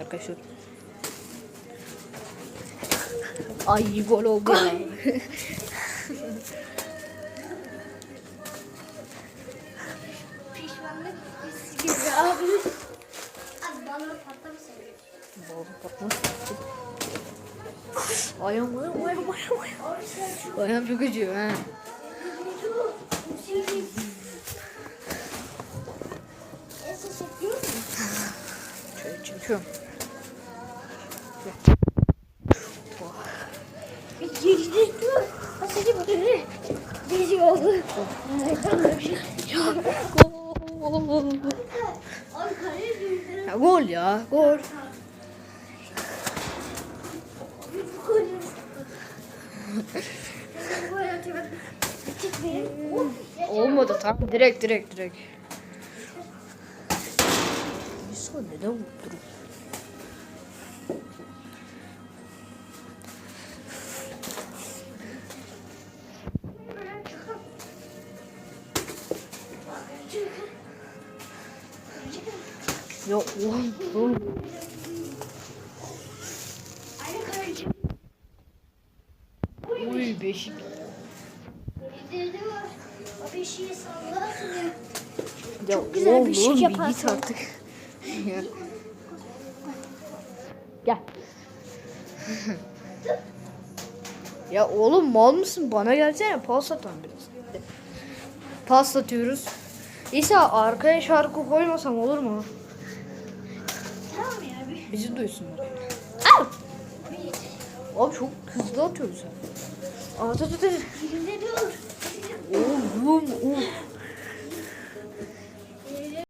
arkadaşlar. Ay gol oldu. Pişmanlık gibi abi. Abi balon patlamasın. Ayağım ayağım ayağım ayağım ayağım. Ayağım çok acıyor ha. Çekiyorum. Girdi. Asıcı böyle. Gezi oldu. Gol. Ay kaleye düştü. Ya, gol ya gol. Olmadı tam direkt direkt direkt. Yusuf neden vurdu? Ya oğlum oğlum. Uy beşik. Ya Çok güzel bir şey oğlum, yaparsın. git artık. Gel. ya oğlum mal mısın? Bana gelsene pas atan biraz. Pas atıyoruz. İsa arkaya şarkı koymasam olur mu? Tamam ya. Bizi duysunlar. Abi çok hızlı atıyoruz. At at at. Oğlum of.